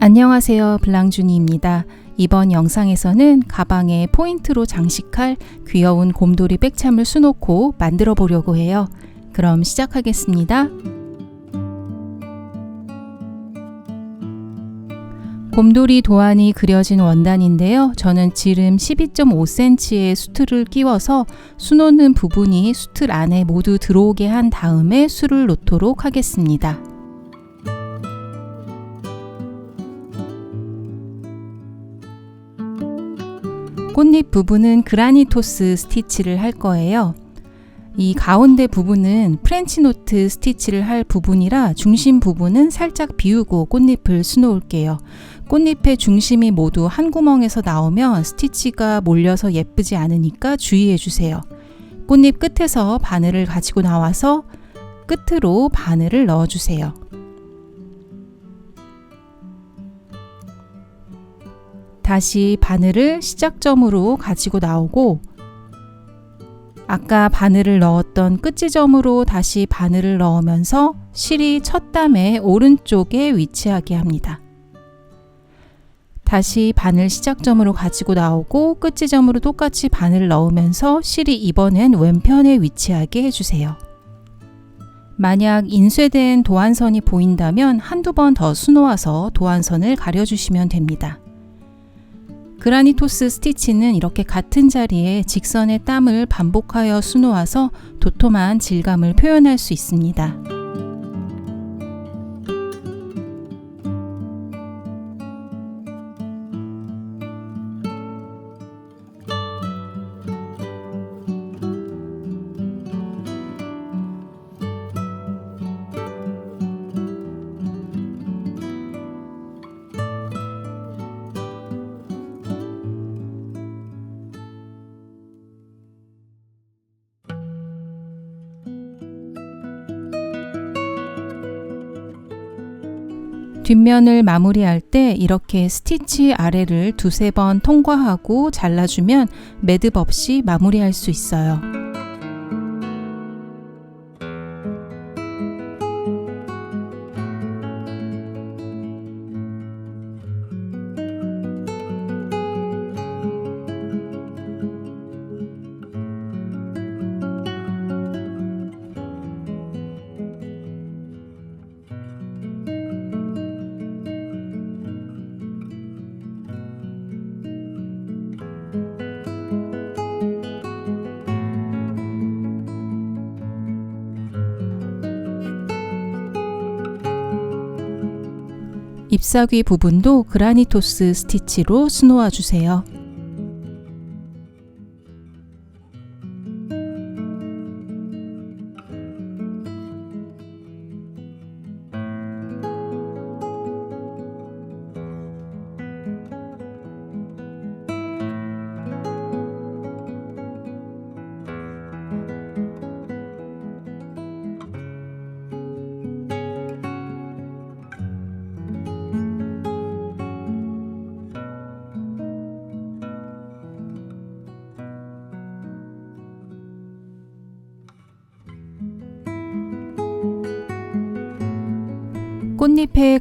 안녕하세요. 블랑준이입니다. 이번 영상에서는 가방에 포인트로 장식할 귀여운 곰돌이 백참을 수놓고 만들어 보려고 해요. 그럼 시작하겠습니다. 곰돌이 도안이 그려진 원단인데요. 저는 지름 12.5cm의 수틀을 끼워서 수놓는 부분이 수틀 안에 모두 들어오게 한 다음에 수를 놓도록 하겠습니다. 꽃잎 부분은 그라니토스 스티치를 할 거예요. 이 가운데 부분은 프렌치 노트 스티치를 할 부분이라 중심 부분은 살짝 비우고 꽃잎을 수놓을게요. 꽃잎의 중심이 모두 한 구멍에서 나오면 스티치가 몰려서 예쁘지 않으니까 주의해 주세요. 꽃잎 끝에서 바늘을 가지고 나와서 끝으로 바늘을 넣어 주세요. 다시 바늘을 시작점으로 가지고 나오고 아까 바늘을 넣었던 끝지점으로 다시 바늘을 넣으면서 실이 첫 담의 오른쪽에 위치하게 합니다. 다시 바늘 시작점으로 가지고 나오고 끝지점으로 똑같이 바늘을 넣으면서 실이 이번엔 왼편에 위치하게 해주세요. 만약 인쇄된 도안선이 보인다면 한두 번 더 수놓아서 도안선을 가려주시면 됩니다. 그라니토스 스티치는 이렇게 같은 자리에 직선의 땀을 반복하여 수놓아서 도톰한 질감을 표현할 수 있습니다. 뒷면을 마무리할 때 이렇게 스티치 아래를 두세 번 통과하고 잘라주면 매듭 없이 마무리할 수 있어요. 잎사귀 부분도 그라니토스 스티치로 수놓아 주세요.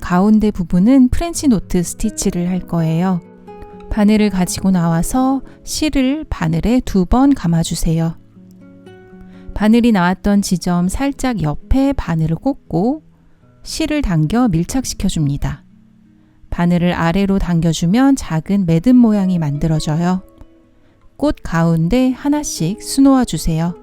가운데 부분은 프렌치 노트 스티치를 할 거예요. 바늘을 가지고 나와서 실을 바늘에 두 번 감아주세요. 바늘이 나왔던 지점 살짝 옆에 바늘을 꽂고 실을 당겨 밀착시켜 줍니다. 바늘을 아래로 당겨주면 작은 매듭 모양이 만들어져요. 꽃 가운데 하나씩 수놓아 주세요.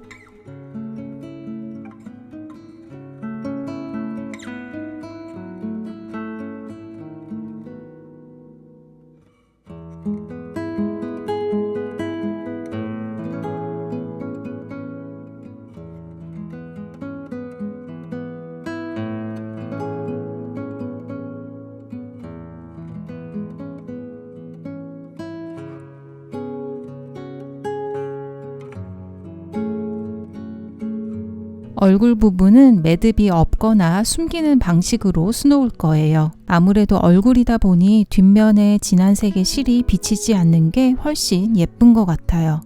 얼굴 부분은 매듭이 없거나 숨기는 방식으로 수놓을 거예요. 아무래도 얼굴이다 보니 뒷면에 진한 색의 실이 비치지 않는 게 훨씬 예쁜 것 같아요.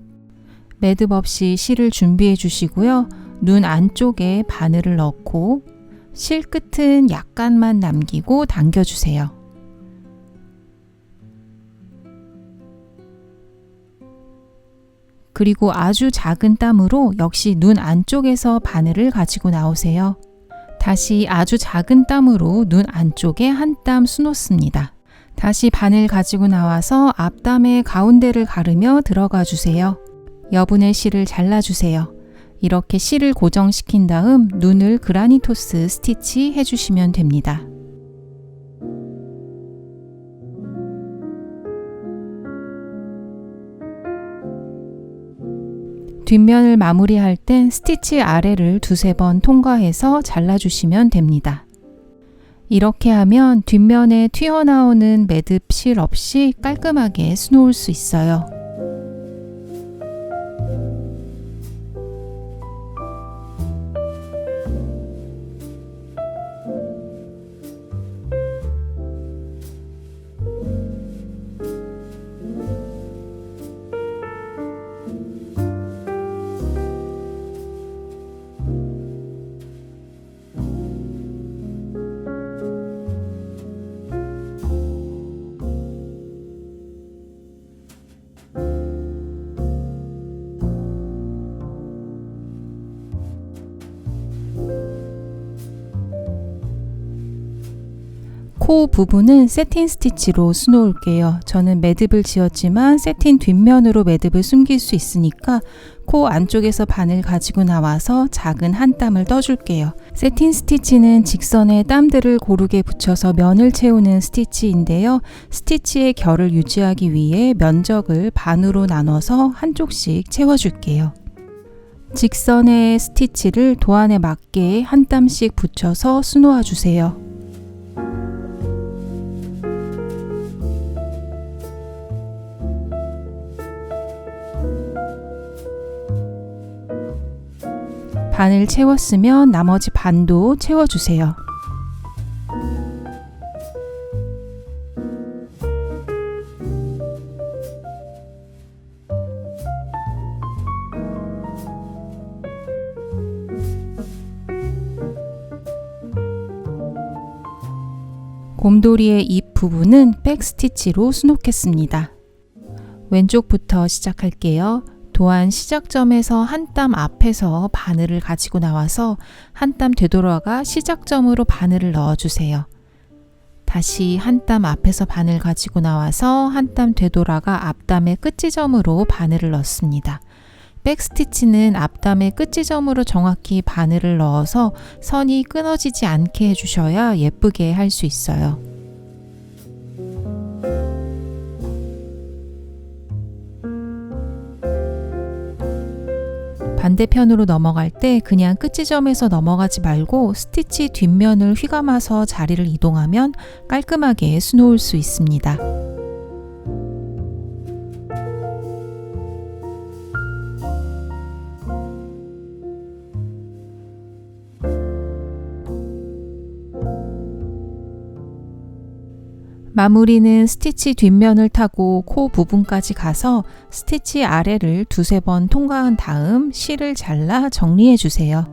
매듭 없이 실을 준비해 주시고요. 눈 안쪽에 바늘을 넣고 실 끝은 약간만 남기고 당겨주세요. 그리고 아주 작은 땀으로 역시 눈 안쪽에서 바늘을 가지고 나오세요. 다시 아주 작은 땀으로 눈 안쪽에 한 땀 수놓습니다. 다시 바늘 가지고 나와서 앞담의 가운데를 가르며 들어가 주세요. 여분의 실을 잘라주세요. 이렇게 실을 고정시킨 다음 눈을 그라니토스 스티치 해주시면 됩니다. 뒷면을 마무리할 땐 스티치 아래를 두세 번 통과해서 잘라주시면 됩니다. 이렇게 하면 뒷면에 튀어나오는 매듭 실 없이 깔끔하게 수놓을 수 있어요. 코 부분은 세틴 스티치로 수놓을게요. 저는 매듭을 지었지만 세틴 뒷면으로 매듭을 숨길 수 있으니까 코 안쪽에서 바늘 가지고 나와서 작은 한 땀을 떠줄게요. 세틴 스티치는 직선에 땀들을 고르게 붙여서 면을 채우는 스티치인데요. 스티치의 결을 유지하기 위해 면적을 반으로 나눠서 한쪽씩 채워줄게요. 직선의 스티치를 도안에 맞게 한 땀씩 붙여서 수놓아 주세요. 반을 채웠으면 나머지 반도 채워주세요. 곰돌이의 입 부분은 백스티치로 수놓겠습니다. 왼쪽부터 시작할게요. 또한 시작점에서 한 땀 앞에서 바늘을 가지고 나와서 한 땀 되돌아가 시작점으로 바늘을 넣어주세요. 다시 한 땀 앞에서 바늘 가지고 나와서 한 땀 되돌아가 앞담의 끝지점으로 바늘을 넣습니다. 백스티치는 앞담의 끝지점으로 정확히 바늘을 넣어서 선이 끊어지지 않게 해주셔야 예쁘게 할 수 있어요. 반대편으로 넘어갈 때 그냥 끝지점에서 넘어가지 말고 스티치 뒷면을 휘감아서 자리를 이동하면 깔끔하게 수놓을 수 있습니다. 마무리는 스티치 뒷면을 타고 코 부분까지 가서 스티치 아래를 두세 번 통과한 다음 실을 잘라 정리해 주세요.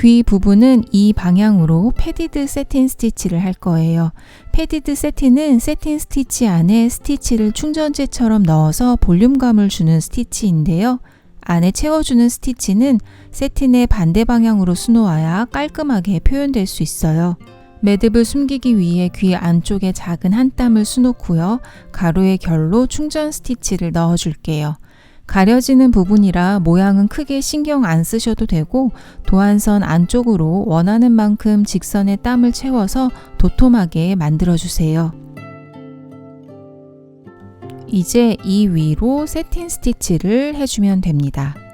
귀 부분은 이 방향으로 패디드 세틴 스티치를 할 거예요. 패디드 세틴은 세틴 스티치 안에 스티치를 충전재처럼 넣어서 볼륨감을 주는 스티치인데요. 안에 채워주는 스티치는 세틴의 반대 방향으로 수놓아야 깔끔하게 표현될 수 있어요. 매듭을 숨기기 위해 귀 안쪽에 작은 한 땀을 수놓고요. 가로의 결로 충전 스티치를 넣어줄게요. 가려지는 부분이라 모양은 크게 신경 안 쓰셔도 되고 도안선 안쪽으로 원하는 만큼 직선의 땀을 채워서 도톰하게 만들어주세요. 이제 이 위로 세틴 스티치를 해주면 됩니다.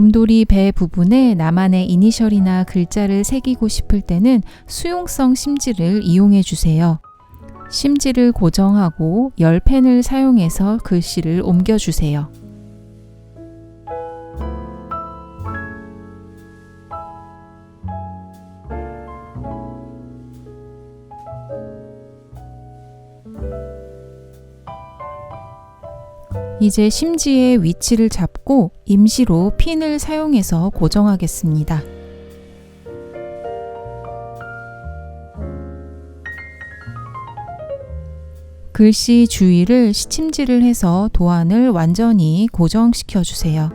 곰돌이 배 부분에 나만의 이니셜이나 글자를 새기고 싶을 때는 수용성 심지를 이용해 주세요. 심지를 고정하고 열펜을 사용해서 글씨를 옮겨 주세요. 이제 심지의 위치를 잡고 임시로 핀을 사용해서 고정하겠습니다. 글씨 주위를 시침질을 해서 도안을 완전히 고정시켜 주세요.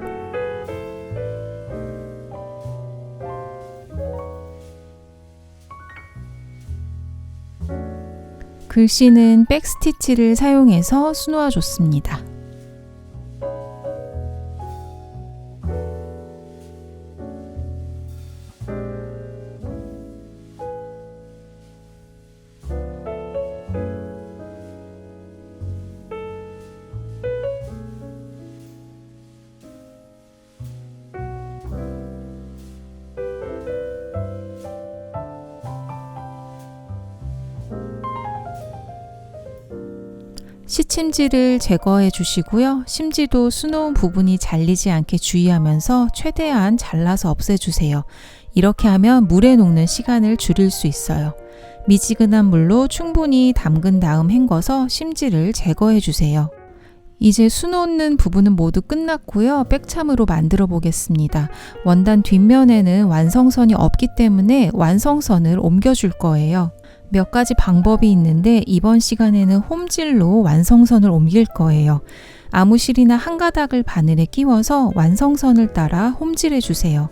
글씨는 백스티치를 사용해서 수놓아 줬습니다. 시침지를 제거해 주시고요. 심지도 수놓은 부분이 잘리지 않게 주의하면서 최대한 잘라서 없애주세요. 이렇게 하면 물에 녹는 시간을 줄일 수 있어요. 미지근한 물로 충분히 담근 다음 헹궈서 심지를 제거해 주세요. 이제 수놓는 부분은 모두 끝났고요. 백참으로 만들어 보겠습니다. 원단 뒷면에는 완성선이 없기 때문에 완성선을 옮겨줄 거예요. 몇 가지 방법이 있는데 이번 시간에는 홈질로 완성선을 옮길 거예요. 아무실이나 한 가닥을 바늘에 끼워서 완성선을 따라 홈질해 주세요.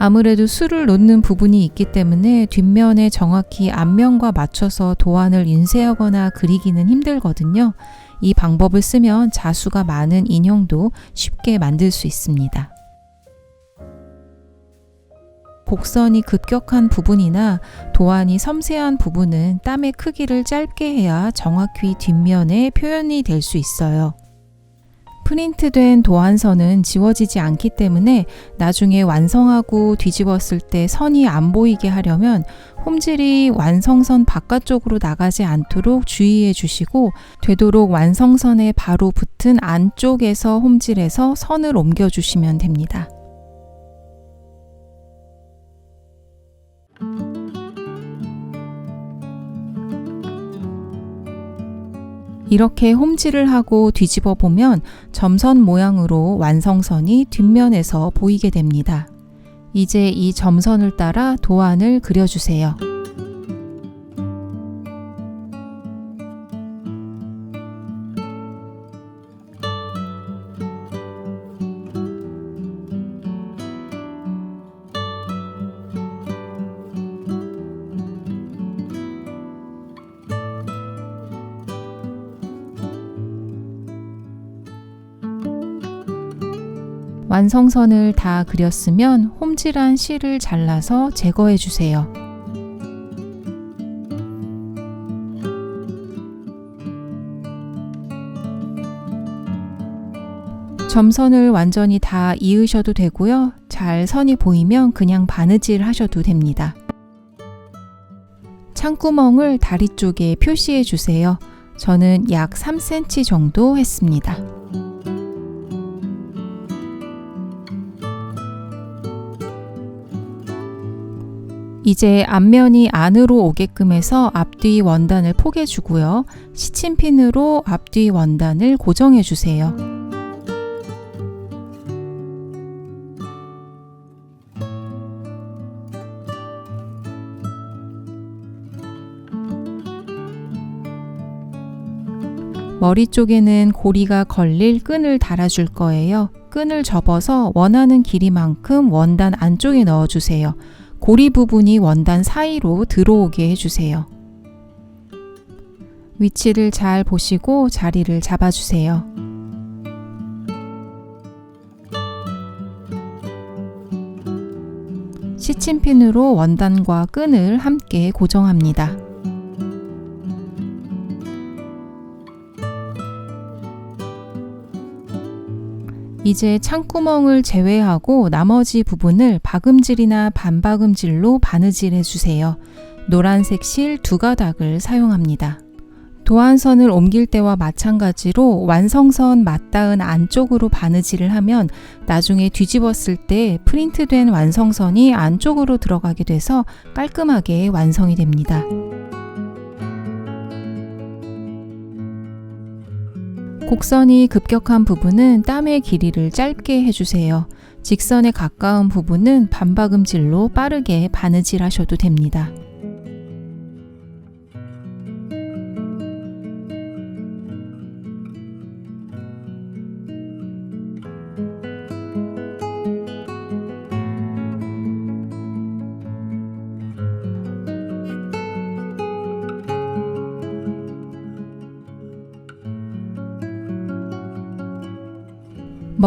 아무래도 술을 놓는 부분이 있기 때문에 뒷면에 정확히 앞면과 맞춰서 도안을 인쇄하거나 그리기는 힘들거든요. 이 방법을 쓰면 자수가 많은 인형도 쉽게 만들 수 있습니다. 곡선이 급격한 부분이나 도안이 섬세한 부분은 땀의 크기를 짧게 해야 정확히 뒷면에 표현이 될 수 있어요. 프린트된 도안선은 지워지지 않기 때문에 나중에 완성하고 뒤집었을 때 선이 안 보이게 하려면 홈질이 완성선 바깥쪽으로 나가지 않도록 주의해 주시고 되도록 완성선에 바로 붙은 안쪽에서 홈질해서 선을 옮겨 주시면 됩니다. 이렇게 홈질을 하고 뒤집어 보면 점선 모양으로 완성선이 뒷면에서 보이게 됩니다. 이제 이 점선을 따라 도안을 그려주세요. 완성선을 다 그렸으면 홈질한 실을 잘라서 제거해 주세요. 점선을 완전히 다 이으셔도 되고요. 잘 선이 보이면 그냥 바느질 하셔도 됩니다. 창구멍을 다리 쪽에 표시해 주세요. 저는 약 3cm 정도 했습니다. 이제 앞면이 안으로 오게끔 해서 앞뒤 원단을 포개 주고요. 시침핀으로 앞뒤 원단을 고정해 주세요. 머리 쪽에는 고리가 걸릴 끈을 달아줄 거예요. 끈을 접어서 원하는 길이만큼 원단 안쪽에 넣어주세요. 고리 부분이 원단 사이로 들어오게 해주세요. 위치를 잘 보시고 자리를 잡아주세요. 시침핀으로 원단과 끈을 함께 고정합니다. 이제 창구멍을 제외하고 나머지 부분을 박음질이나 반박음질로 바느질해 주세요. 노란색 실 두 가닥을 사용합니다. 도안선을 옮길 때와 마찬가지로 완성선 맞닿은 안쪽으로 바느질을 하면 나중에 뒤집었을 때 프린트된 완성선이 안쪽으로 들어가게 돼서 깔끔하게 완성이 됩니다. 곡선이 급격한 부분은 땀의 길이를 짧게 해주세요. 직선에 가까운 부분은 반박음질로 빠르게 바느질 하셔도 됩니다.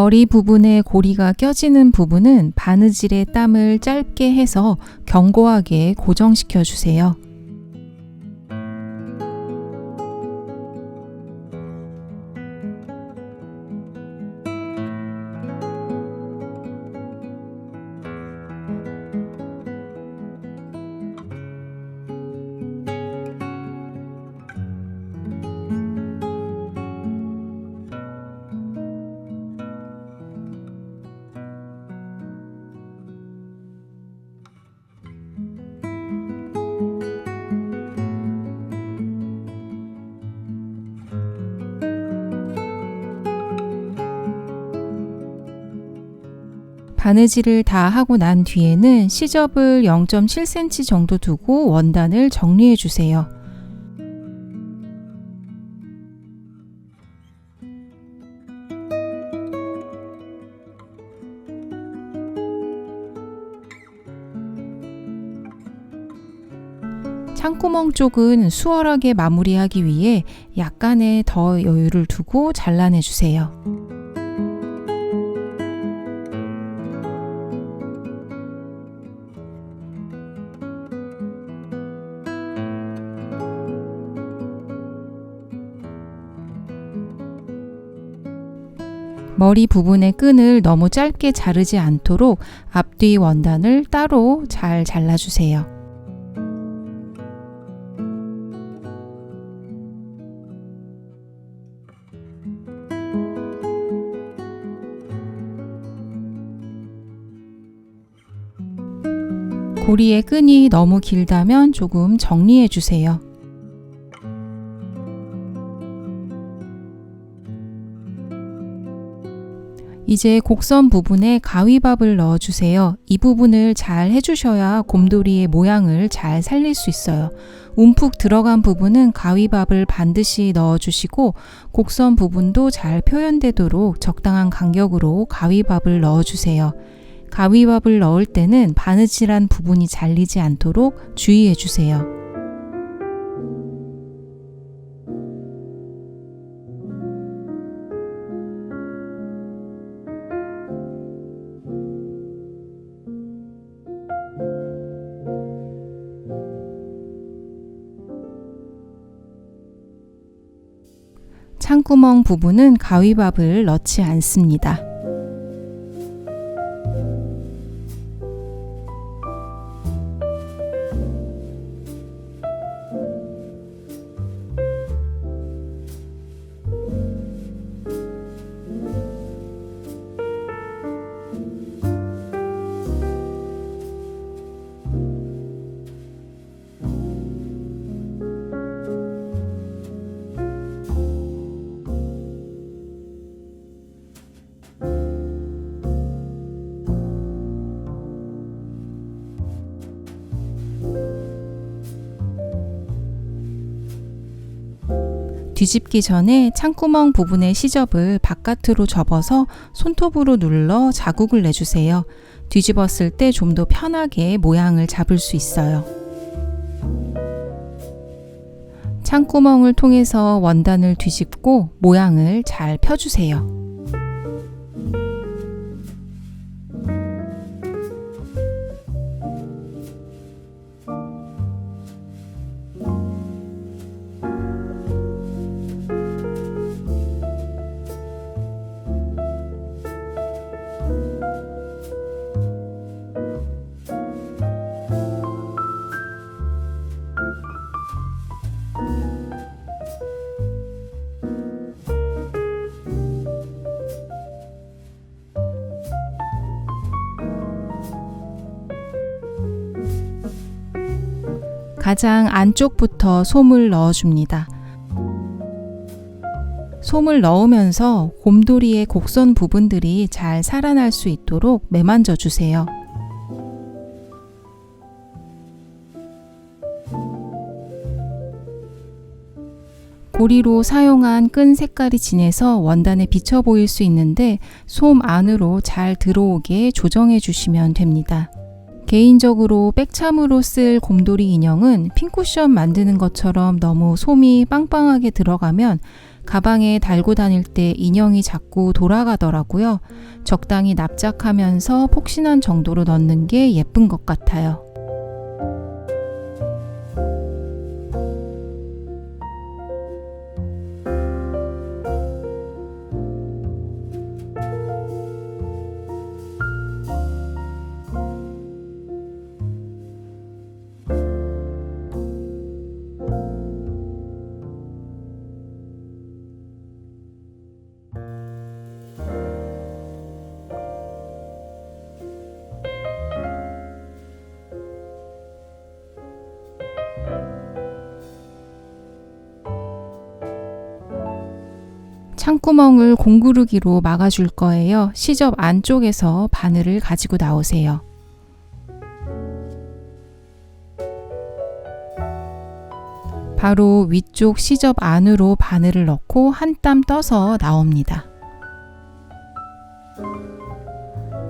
머리 부분에 고리가 껴지는 부분은 바느질에 땀을 짧게 해서 견고하게 고정시켜 주세요. 바느질을 다 하고 난 뒤에는 시접을 0.7cm 정도 두고 원단을 정리해 주세요. 창구멍 쪽은 수월하게 마무리하기 위해 약간의 더 여유를 두고 잘라내 주세요. 머리 부분의 끈을 너무 짧게 자르지 않도록 앞뒤 원단을 따로 잘 잘라주세요. 고리의 끈이 너무 길다면 조금 정리해 주세요. 이제 곡선 부분에 가위밥을 넣어주세요. 이 부분을 잘 해주셔야 곰돌이의 모양을 잘 살릴 수 있어요. 움푹 들어간 부분은 가위밥을 반드시 넣어주시고 곡선 부분도 잘 표현되도록 적당한 간격으로 가위밥을 넣어주세요. 가위밥을 넣을 때는 바느질한 부분이 잘리지 않도록 주의해 주세요. 창구멍 부분은 가위밥을 넣지 않습니다. 뒤집기 전에 창구멍 부분의 시접을 바깥으로 접어서 손톱으로 눌러 자국을 내주세요. 뒤집었을 때 좀 더 편하게 모양을 잡을 수 있어요. 창구멍을 통해서 원단을 뒤집고 모양을 잘 펴주세요. 가장 안쪽부터 솜을 넣어줍니다. 솜을 넣으면서 곰돌이의 곡선 부분들이 잘 살아날 수 있도록 매만져 주세요. 고리로 사용한 끈 색깔이 진해서 원단에 비쳐 보일 수 있는데 솜 안으로 잘 들어오게 조정해 주시면 됩니다. 개인적으로 백참으로 쓸 곰돌이 인형은 핀쿠션 만드는 것처럼 너무 솜이 빵빵하게 들어가면 가방에 달고 다닐 때 인형이 자꾸 돌아가더라고요. 적당히 납작하면서 폭신한 정도로 넣는 게 예쁜 것 같아요. 창구멍을 공구르기로 막아줄 거예요. 시접 안쪽에서 바늘을 가지고 나오세요. 바로 위쪽 시접 안으로 바늘을 넣고 한 땀 떠서 나옵니다.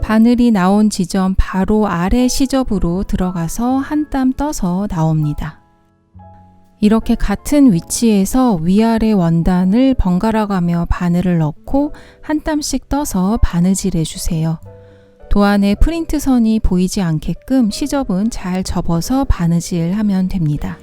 바늘이 나온 지점 바로 아래 시접으로 들어가서 한 땀 떠서 나옵니다. 이렇게 같은 위치에서 위아래 원단을 번갈아 가며 바늘을 넣고 한 땀씩 떠서 바느질 해 주세요. 도안에 프린트 선이 보이지 않게끔 시접은 잘 접어서 바느질 하면 됩니다.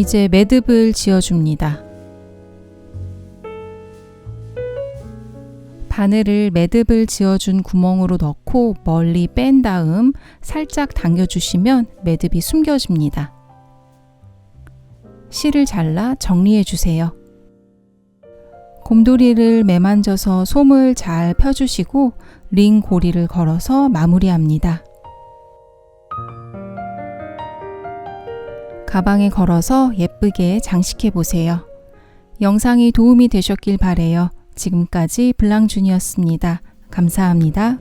이제 매듭을 지어줍니다. 바늘을 매듭을 지어준 구멍으로 넣고 멀리 뺀 다음 살짝 당겨주시면 매듭이 숨겨집니다. 실을 잘라 정리해 주세요. 곰돌이를 매만져서 솜을 잘 펴주시고 링 고리를 걸어서 마무리합니다. 가방에 걸어서 예쁘게 장식해 보세요. 영상이 도움이 되셨길 바래요. 지금까지 블랑준이었습니다. 감사합니다.